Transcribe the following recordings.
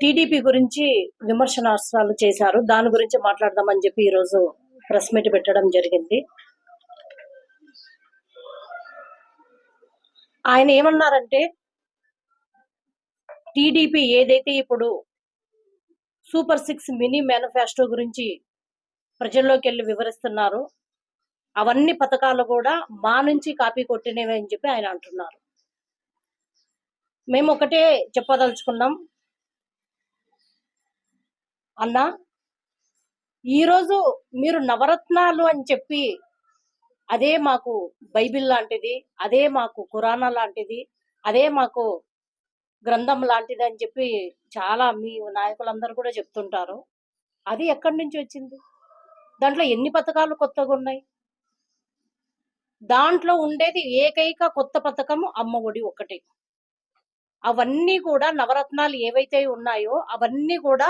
TDP గురించి విమర్శనాస్త్రాలు చేశారు. దాని గురించి మాట్లాడదామని చెప్పి ఈరోజు ప్రెస్ మీట్ పెట్టడం జరిగింది. ఆయన ఏమన్నారంటే టీడీపీ ఏదైతే ఇప్పుడు సూపర్ సిక్స్ మినీ మేనిఫెస్టో గురించి ప్రజల్లోకి వెళ్ళి వివరిస్తున్నారు అవన్నీ పథకాలు కూడా మా నుంచి కాపీ కొట్టినవి అని చెప్పి ఆయన అంటున్నారు. మేము ఒకటే చెప్పదలుచుకున్నాం అన్నా ఈరోజు మీరు నవరత్నాలు అని చెప్పి అదే మాకు బైబిల్ లాంటిది అదే మాకు ఖురానా లాంటిది అదే మాకు గ్రంథం లాంటిది అని చెప్పి చాలా మీ నాయకులందరూ కూడా చెప్తుంటారు. అది ఎక్కడి నుంచి వచ్చింది? దాంట్లో ఎన్ని పథకాలు కొత్తగా ఉన్నాయి? దాంట్లో ఉండేది ఏకైక కొత్త పథకం అమ్మ ఒడి ఒకటి. అవన్నీ కూడా నవరత్నాలు ఏవైతే ఉన్నాయో అవన్నీ కూడా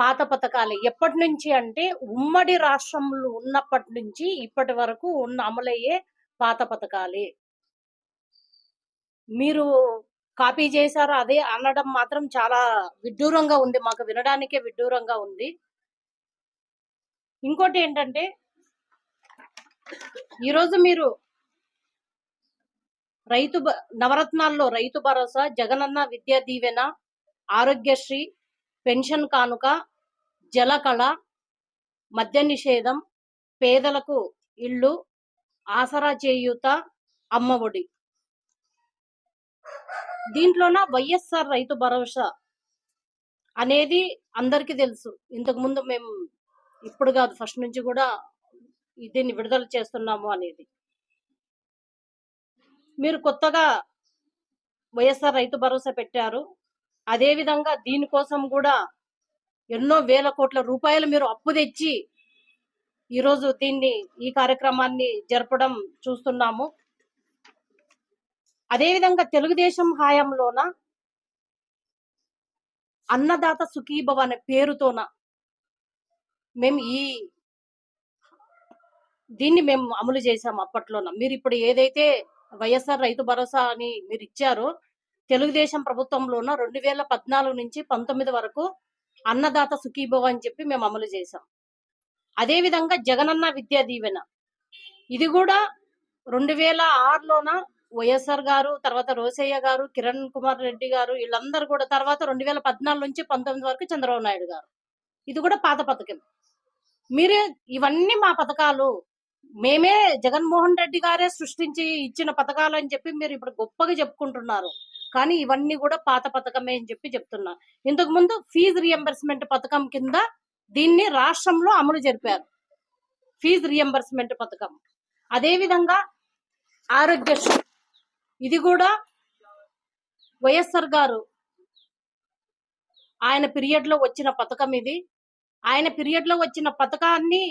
పాత పథకాలు. ఎప్పటి నుంచి అంటే ఉమ్మడి రాష్ట్రంలో ఉన్నప్పటి నుంచి ఇప్పటి వరకు ఉన్న అమలయ్యే పాత పథకాలే. మీరు కాపీ చేశారు అదే అనడం మాత్రం చాలా విడ్డూరంగా ఉంది. మాకు వినడానికే విడ్డూరంగా ఉంది. ఇంకోటి ఏంటంటే ఈరోజు మీరు రైతు బ- నవరత్నాల్లో రైతు భరోసా జగనన్న విద్యా దీవెన ఆరోగ్యశ్రీ పెన్షన్ కానుక జలకళ మద్య నిషేధం పేదలకు ఇళ్ళు ఆసరా చేయూత అమ్మఒడి దీంట్లోన వైఎస్ఆర్ రైతు భరోసా అనేది అందరికీ తెలుసు. ఇంతకు ముందు మేము ఇప్పుడు కాదు ఫస్ట్ నుంచి కూడా దీన్ని విడుదల చేస్తున్నాము అనేది. మీరు కొత్తగా వైఎస్ఆర్ రైతు భరోసా పెట్టారు. అదే విధంగా దీనికోసం కూడా ఎన్నో వేల కోట్ల రూపాయలు మీరు అప్పు తెచ్చి ఈరోజు దీన్ని ఈ కార్యక్రమాన్ని జరపడం చూస్తున్నాము. అదేవిధంగా తెలుగుదేశం హాయంలోన అన్నదాత సుఖీభవ అనే పేరుతోన మేము ఈ దీన్ని మేము అమలు చేసాం అప్పట్లోన. మీరు ఇప్పుడు ఏదైతే వైఎస్ఆర్ రైతు భరోసా అని మీరు ఇచ్చారో తెలుగుదేశం ప్రభుత్వంలోన రెండు వేల పద్నాలుగు నుంచి పంతొమ్మిది వరకు అన్నదాత సుఖీభవ అని చెప్పి మేము అమలు చేసాం అదే విధంగా జగనన్న విద్యా దీవెన. ఇది కూడా రెండు వేల ఆరులోన వైఎస్ఆర్ గారు తర్వాత రోసయ్య గారు కిరణ్ కుమార్ రెడ్డి గారు వీళ్ళందరూ కూడా తర్వాత రెండు వేల పద్నాలుగు నుంచి పంతొమ్మిది వరకు చంద్రబాబు నాయుడు గారు. ఇది కూడా పాత పథకం. మీరే ఇవన్నీ మా పథకాలు. మేమే జగన్మోహన్ రెడ్డి గారే సృష్టించి ఇచ్చిన పథకాలు అని చెప్పి మీరు ఇప్పుడు గొప్పగా చెప్పుకుంటున్నారు. కానీ ఇవన్నీ కూడా పాత పథకమే అని చెప్పి చెప్తున్నా. ఇంతకు ముందు ఫీజు రియంబర్స్మెంట్ పథకం కింద దీన్ని రాష్ట్రంలో అమలు జరిపారు. ఫీజు రియంబర్స్మెంట్ పథకం. అదే విధంగా ఆరోగ్యశ్రీ ఇది కూడా వైఎస్ఆర్ గారు ఆయన పీరియడ్లో వచ్చిన పథకం ఇది. ఆయన పీరియడ్లో వచ్చిన పథకాన్ని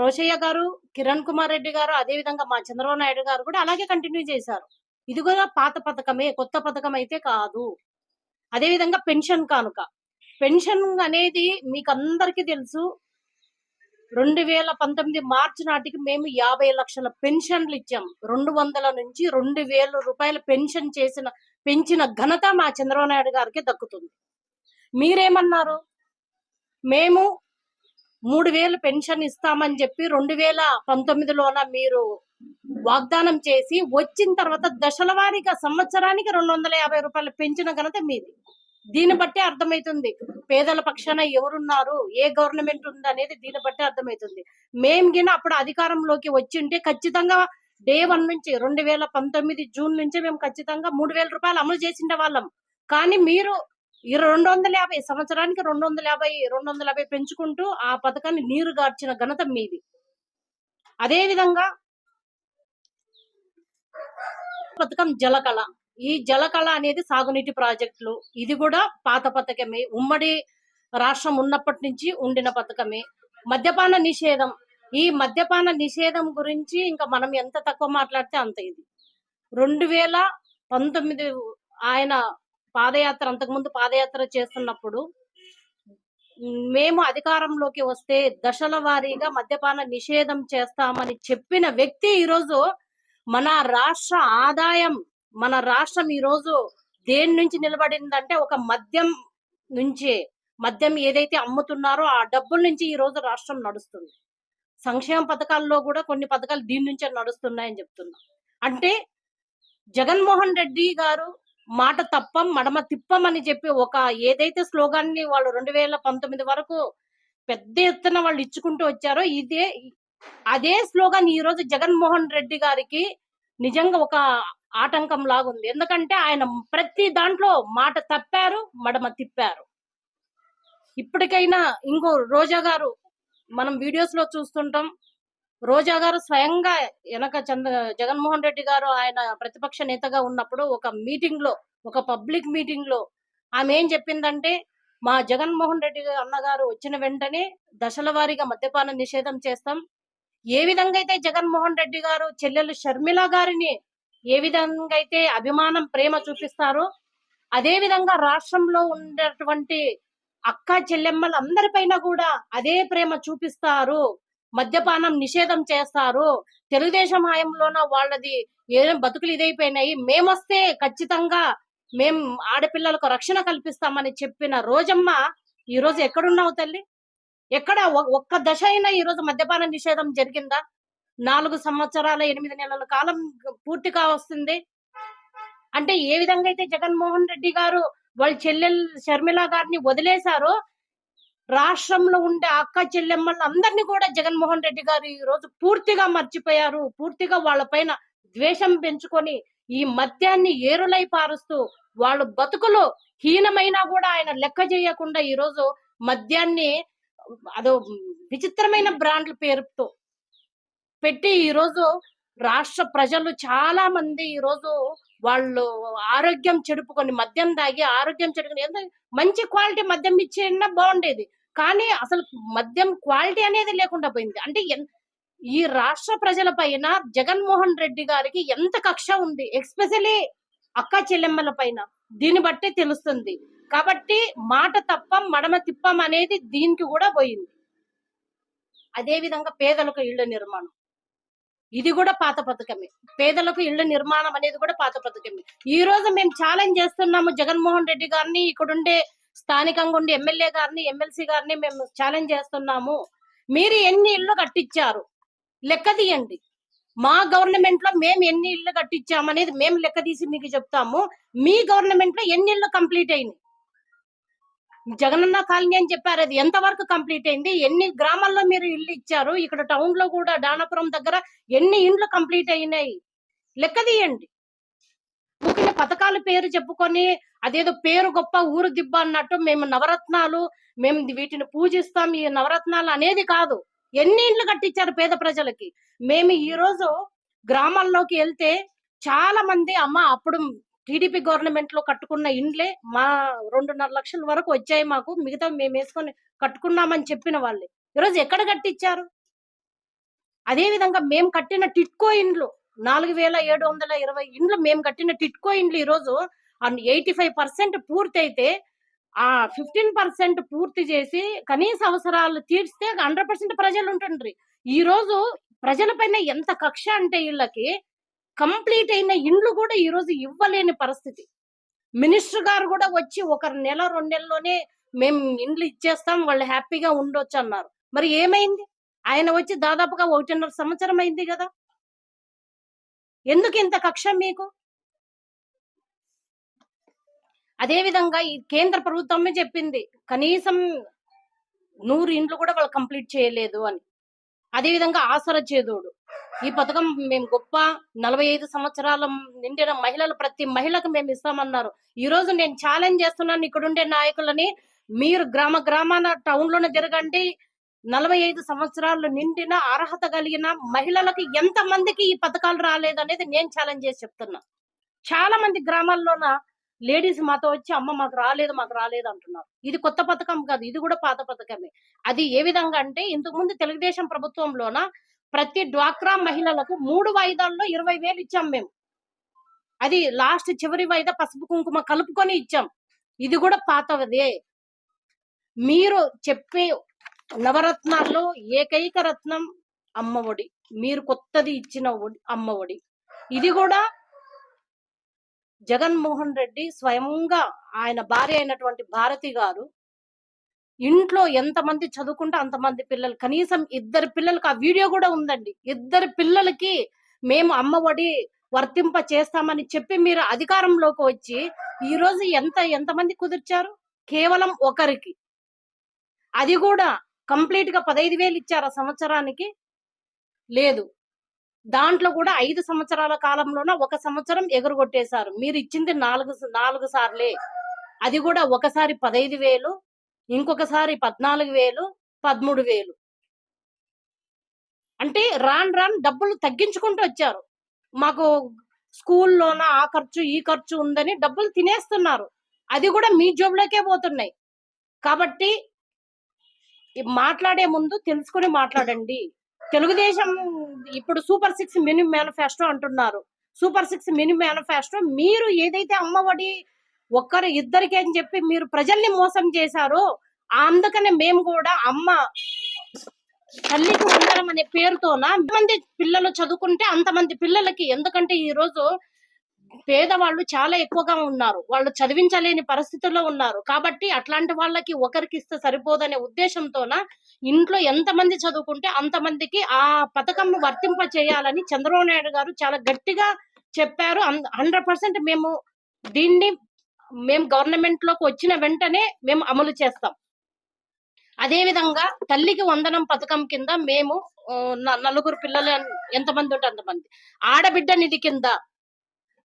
రోషయ్య గారు కిరణ్ కుమార్ రెడ్డి గారు అదే విధంగా మా చంద్రబాబు నాయుడు గారు కూడా అలాగే కంటిన్యూ చేశారు. ఇది కూడా పాత పథకమే కొత్త పథకం అయితే కాదు. అదే విధంగా పెన్షన్ కానుక. పెన్షన్ అనేది మీకు అందరికీ తెలుసు. రెండు వేల పంతొమ్మిది మార్చి నాటికి మేము యాభై లక్షల పెన్షన్లు ఇచ్చాం. రెండు వందల నుంచి రెండు వేల రూపాయల పెన్షన్ చేసిన పెంచిన ఘనత మా చంద్రబాబు నాయుడు గారికి దక్కుతుంది. మీరేమన్నారు? మేము మూడు వేలు పెన్షన్ ఇస్తామని చెప్పి రెండు వేల పంతొమ్మిదిలోన మీరు వాగ్దానం చేసి వచ్చిన తర్వాత దశల వారీగా సంవత్సరానికి రెండు వందల యాభై రూపాయలు పెంచిన ఘనత మీది. దీన్ని బట్టి అర్థమవుతుంది పేదల పక్షాన ఎవరున్నారు ఏ గవర్నమెంట్ ఉంది అనేది దీన్ని బట్టి అర్థమవుతుంది మేము గిన అప్పుడు అధికారంలోకి వచ్చింటే ఖచ్చితంగా డే వన్ నుంచి రెండు వేల పంతొమ్మిది జూన్ నుంచి మేము ఖచ్చితంగా మూడు వేల రూపాయలు అమలు చేసిండే వాళ్ళం. కానీ మీరు రెండు వందల యాభై సంవత్సరానికి రెండు వందల యాభై రెండు వందల యాభై పెంచుకుంటూ ఆ పథకాన్ని నీరు గార్చిన ఘనత మీది. అదే విధంగా పథకం జలకళ. ఈ జలకళ అనేది సాగునీటి ప్రాజెక్టులు. ఇది కూడా పాత పథకమే. ఉమ్మడి రాష్ట్రం ఉన్నప్పటి నుంచి ఉండిన పథకమే. మద్యపాన నిషేధం. ఈ మద్యపాన నిషేధం గురించి ఇంకా మనం ఎంత తక్కువ మాట్లాడితే అంత ఇది. రెండు వేల పంతొమ్మిది ఆయన పాదయాత్ర అంతకుముందు పాదయాత్ర చేస్తున్నప్పుడు మేము అధికారంలోకి వస్తే దశల వారీగా మద్యపాన నిషేధం చేస్తామని చెప్పిన వ్యక్తి ఈరోజు మన రాష్ట్ర ఆదాయం మన రాష్ట్రం ఈరోజు దేని నుంచి నిలబడిందంటే ఒక మద్యం నుంచే మద్యం ఏదైతే అమ్ముతున్నారో ఆ డబ్బుల నుంచి ఈ రోజు రాష్ట్రం నడుస్తుంది. సంక్షేమ పథకాల్లో కూడా కొన్ని పథకాలు దీని నుంచే నడుస్తున్నాయని చెప్తున్నా. అంటే జగన్మోహన్ రెడ్డి గారు మాట తప్పం మడమ తిప్పం అని చెప్పి ఒక ఏదైతే స్లోగాన్ని వాళ్ళు రెండు వేల పంతొమ్మిది వరకు పెద్ద ఎత్తున వాళ్ళు ఇచ్చుకుంటూ వచ్చారో ఇదే అదే స్లోగన్ ఈ రోజు జగన్మోహన్ రెడ్డి గారికి నిజంగా ఒక ఆటంకం లాగుంది. ఎందుకంటే ఆయన ప్రతి దాంట్లో మాట తప్పారు మడమ తిప్పారు. ఇప్పటికైనా ఇంకో రోజా గారు మనం వీడియోస్లో చూస్తుంటాం. రోజా గారు స్వయంగా వెనక చంద్ర జగన్మోహన్ రెడ్డి గారు ఆయన ప్రతిపక్ష నేతగా ఉన్నప్పుడు ఒక మీటింగ్లో ఒక పబ్లిక్ మీటింగ్లో ఆమె ఏం చెప్పిందంటే మా జగన్మోహన్ రెడ్డి గారు అన్నగారు వచ్చిన వెంటనే దశల వారీగా మద్యపాన నిషేధం చేస్తాం. ఏ విధంగా అయితే జగన్మోహన్ రెడ్డి గారు చెల్లెలు షర్మిల గారిని ఏ విధంగా అయితే అభిమానం ప్రేమ చూపిస్తారో అదే విధంగా రాష్ట్రంలో ఉండేటువంటి అక్క చెల్లెమ్మల అందరిపైన కూడా అదే ప్రేమ చూపిస్తారు మద్యపానం నిషేధం చేస్తారు. తెలుగుదేశం హయాంలోన వాళ్ళది ఏం బతుకులు ఇదైపోయినాయి మేమొస్తే ఖచ్చితంగా మేం ఆడపిల్లలకు రక్షణ కల్పిస్తామని చెప్పిన రోజమ్మ ఈ రోజు ఎక్కడున్నావు తల్లి? ఎక్కడ ఒక్క దశ అయినా ఈ రోజు మద్యపాన నిషేధం జరిగిందా? నాలుగు సంవత్సరాల ఎనిమిది నెలల కాలం పూర్తి కావస్తుంది. అంటే ఏ విధంగా అయితే జగన్మోహన్ రెడ్డి గారు వాళ్ళ చెల్లెల్ షర్మిల గారిని వదిలేశారో రాష్ట్రంలో ఉండే అక్క చెల్లెమ్మలు అందరినీ కూడా జగన్మోహన్ రెడ్డి గారు ఈ రోజు పూర్తిగా మర్చిపోయారు. పూర్తిగా వాళ్ళ పైన ద్వేషం పెంచుకొని ఈ మద్యాన్ని ఏరులై పారుస్తూ వాళ్ళు బతుకులు హీనమైనా కూడా ఆయన లెక్క చేయకుండా ఈ రోజు మద్యాన్ని అదో విచిత్రమైన బ్రాండ్ల పేరుతో పెట్టి ఈ రోజు రాష్ట్ర ప్రజలు చాలా మంది ఈ రోజు వాళ్ళు ఆరోగ్యం చెడుపుకొని మద్యం తాగి ఆరోగ్యం చెడుకుని ఎంత మంచి క్వాలిటీ మద్యం ఇచ్చేనా బాగుండేది. కానీ అసలు మద్యం క్వాలిటీ అనేది లేకుండా పోయింది. అంటే ఈ రాష్ట్ర ప్రజల పైన జగన్మోహన్ రెడ్డి గారికి ఎంత కక్ష ఉంది. ఎక్స్పెషలీ అక్క చెల్లెమ్మల పైన. దీన్ని బట్టే తెలుస్తుంది. కాబట్టి మాట తప్పం మడమ తిప్పం అనేది దీనికి కూడా పోయింది. అదే విధంగా పేదలకు ఇళ్ళ నిర్మాణం. ఇది కూడా పాత పథకమే. పేదలకు ఇళ్ళ నిర్మాణం అనేది కూడా పాత పథకమే. ఈ రోజు మేము ఛాలెంజ్ చేస్తున్నాము జగన్మోహన్ రెడ్డి గారిని ఇక్కడుండే స్థానికంగా ఉండే ఎమ్మెల్యే గారిని ఎమ్మెల్సీ గారిని మేము ఛాలెంజ్ చేస్తున్నాము. మీరు ఎన్ని ఇళ్ళు కట్టించారు లెక్క తీయండి. మా గవర్నమెంట్లో మేము ఎన్ని ఇళ్ళు కట్టించామనేది మేము లెక్క తీసి మీకు చెప్తాము. మీ గవర్నమెంట్లో ఎన్ని ఇళ్ళు కంప్లీట్ అయినాయి? జగనన్న కాలనీ అని చెప్పారు. అది ఎంత వరకు కంప్లీట్ అయింది? ఎన్ని గ్రామాల్లో మీరు ఇల్లు ఇచ్చారు? ఇక్కడ టౌన్లో కూడా దానాపురం దగ్గర ఎన్ని ఇండ్లు కంప్లీట్ అయినాయి? లెక్క తీయండి. ఊరికే పథకాల పేరు చెప్పుకొని అదేదో పేరు గొప్ప ఊరు దిబ్బ అన్నట్టు మేము నవరత్నాలు మేము వీటిని పూజిస్తాం. ఈ నవరత్నాలు అనేది కాదు. ఎన్ని ఇండ్లు కట్టించారు పేద ప్రజలకి? మేము ఈ రోజు గ్రామాల్లోకి వెళ్తే చాలా మంది అమ్మ అప్పుడు టీడీపీ గవర్నమెంట్లో కట్టుకున్న ఇండ్లే మా రెండున్నర లక్షల వరకు వచ్చాయి మాకు. మిగతా మేము వేసుకొని కట్టుకున్నామని చెప్పిన వాళ్ళే. ఈరోజు ఎక్కడ కట్టించారు? అదే విధంగా మేము కట్టిన టిట్కో ఇండ్లు నాలుగు వేల ఏడు వందల ఇరవై ఇండ్లు మేము కట్టిన టిట్కో ఇండ్లు ఈరోజు ఎయిటీ ఫైవ్ పర్సెంట్ పూర్తి అయితే ఆ ఫిఫ్టీన్ పర్సెంట్ పూర్తి చేసి కనీస అవసరాలు తీర్చితే హండ్రెడ్ పర్సెంట్ ప్రజలు ఉంటుండ్రి. ఈ రోజు ప్రజలపైన ఎంత కక్ష అంటే వీళ్ళకి కంప్లీట్ అయిన ఇండ్లు కూడా ఈ రోజు ఇవ్వలేని పరిస్థితి. మినిస్టర్ గారు కూడా వచ్చి ఒక నెల రెండు నెలల్లోనే మేము ఇండ్లు ఇచ్చేస్తాం వాళ్ళు హ్యాపీగా ఉండొచ్చు అన్నారు. మరి ఏమైంది? ఆయన వచ్చి దాదాపుగా ఒకటిన్నర సంవత్సరం అయింది కదా. ఎందుకు ఇంత కక్ష మీకు? అదేవిధంగా ఈ కేంద్ర ప్రభుత్వమే చెప్పింది కనీసం నూరు ఇండ్లు కూడా వాళ్ళు కంప్లీట్ చేయలేదు అని. అదే విధంగా ఆసర చేదోడు ఈ పథకం మేము గొప్ప నలభై ఐదు సంవత్సరాల నిండిన మహిళలు ప్రతి మహిళకు మేము ఇస్తామన్నారు. ఈ రోజు నేను ఛాలెంజ్ చేస్తున్నాను ఇక్కడుండే నాయకులని. మీరు గ్రామ గ్రామాన టౌన్లోనే తిరగండి. నలభై ఐదు సంవత్సరాలు నిండిన అర్హత కలిగిన మహిళలకు ఎంత మందికి ఈ పథకాలు రాలేదనేది నేను ఛాలెంజ్ చేసి చెప్తున్నా. చాలా మంది గ్రామాల్లోన లేడీస్ మాతో వచ్చి అమ్మ మాకు రాలేదు మాకు రాలేదు అంటున్నారు. ఇది కొత్త పథకం కాదు ఇది కూడా పాత పథకమే. అది ఏ విధంగా అంటే ఇంతకు ముందు తెలుగుదేశం ప్రభుత్వంలోన ప్రతి డ్వాక్రా మహిళలకు మూడు వాయిదాల్లో ఇరవై వేలు ఇచ్చాం మేము. అది లాస్ట్ చివరి వాయిదా పసుపు కుంకుమ కలుపుకొని ఇచ్చాం. ఇది కూడా పాతవదే మీరు చెప్పే నవరత్నాల్లో ఏకైక రత్నం అమ్మఒడి మీరు కొత్తది ఇచ్చిన ఒడి- అమ్మఒడి ఇది కూడా జగన్మోహన్ రెడ్డి స్వయంగా ఆయన భార్య అయినటువంటి భారతి గారు ఇంట్లో ఎంతమంది చదువుకుంటే అంతమంది పిల్లలు. కనీసం ఇద్దరు పిల్లలకి ఆ వీడియో కూడా ఉందండి. ఇద్దరు పిల్లలకి మేము అమ్మఒడి వర్తింప చేస్తామని చెప్పి మీరు అధికారంలోకి వచ్చి ఈ రోజు ఎంత ఎంతమంది కుదిర్చారు? కేవలం ఒకరికి. అది కూడా కంప్లీట్గా పదహైదు వేలు ఇచ్చారు ఆ సంవత్సరానికి? లేదు. దాంట్లో కూడా ఐదు సంవత్సరాల కాలంలోన ఒక సంవత్సరం ఎగురగొట్టేశారు. మీరు ఇచ్చింది నాలుగు నాలుగు సార్లే. అది కూడా ఒకసారి పదహైదు వేలు ఇంకొకసారి పద్నాలుగు వేలు పదమూడు వేలు. అంటే రాన్ రాన్ డబ్బులు తగ్గించుకుంటూ వచ్చారు. మాకు స్కూల్లోన ఆ ఖర్చు ఈ ఖర్చు ఉందని డబ్బులు తినేస్తున్నారు. అది కూడా మీ జోబులోకే పోతున్నాయి. కాబట్టి మాట్లాడే ముందు తెలుసుకుని మాట్లాడండి. తెలుగుదేశం ఇప్పుడు సూపర్ సిక్స్ మినీ మేనిఫెస్టో అంటున్నారు. సూపర్ సిక్స్ మినీ మేనిఫెస్టో మీరు ఏదైతే అమ్మఒడి ఒక్కరు ఇద్దరికి అని చెప్పి మీరు ప్రజల్ని మోసం చేశారు అందుకనే మేము కూడా అమ్మ తల్లికి వందనం అనే పేరుతోన మంది పిల్లలు చదువుకుంటే అంతమంది పిల్లలకి? ఎందుకంటే ఈ రోజు పేదవాళ్ళు చాలా ఎక్కువగా ఉన్నారు. వాళ్ళు చదివించలేని పరిస్థితుల్లో ఉన్నారు. కాబట్టి అట్లాంటి వాళ్ళకి ఒకరికి ఇస్తే సరిపోదనే ఉద్దేశంతోన ఇంట్లో ఎంతమంది చదువుకుంటే అంతమందికి ఆ పథకం వర్తింప చేయాలని చంద్రబాబు నాయుడు గారు చాలా గట్టిగా చెప్పారు. హండ్రెడ్ పర్సెంట్ మేము దీన్ని మేము గవర్నమెంట్లోకి వచ్చిన వెంటనే మేము అమలు చేస్తాం. అదే విధంగా తల్లికి వందనం పథకం కింద మేము నలుగురు పిల్లలు ఎంతమంది ఉంటే అంతమంది. ఆడబిడ్డ నిధి కింద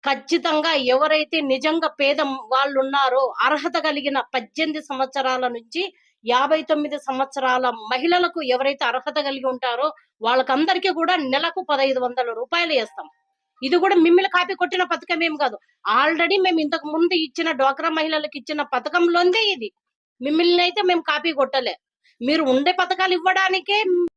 ఖచ్చితంగా ఎవరైతే నిజంగా పేద వాళ్ళు ఉన్నారో అర్హత కలిగిన పద్దెనిమిది సంవత్సరాల నుంచి యాభై తొమ్మిది సంవత్సరాల మహిళలకు ఎవరైతే అర్హత కలిగి ఉంటారో వాళ్ళకందరికీ కూడా నెలకు పదహైదు వందల రూపాయలు వేస్తాం. ఇది కూడా మిమ్మల్ని కాపీ కొట్టిన పథకం ఏం కాదు. ఆల్రెడీ మేము ఇంతకు ముందు ఇచ్చిన డ్వాక్రా మహిళలకు ఇచ్చిన పథకంలోందే ఇది. మిమ్మల్ని అయితే మేము కాపీ కొట్టలే. మీరు ఉండే పథకాలు ఇవ్వడానికే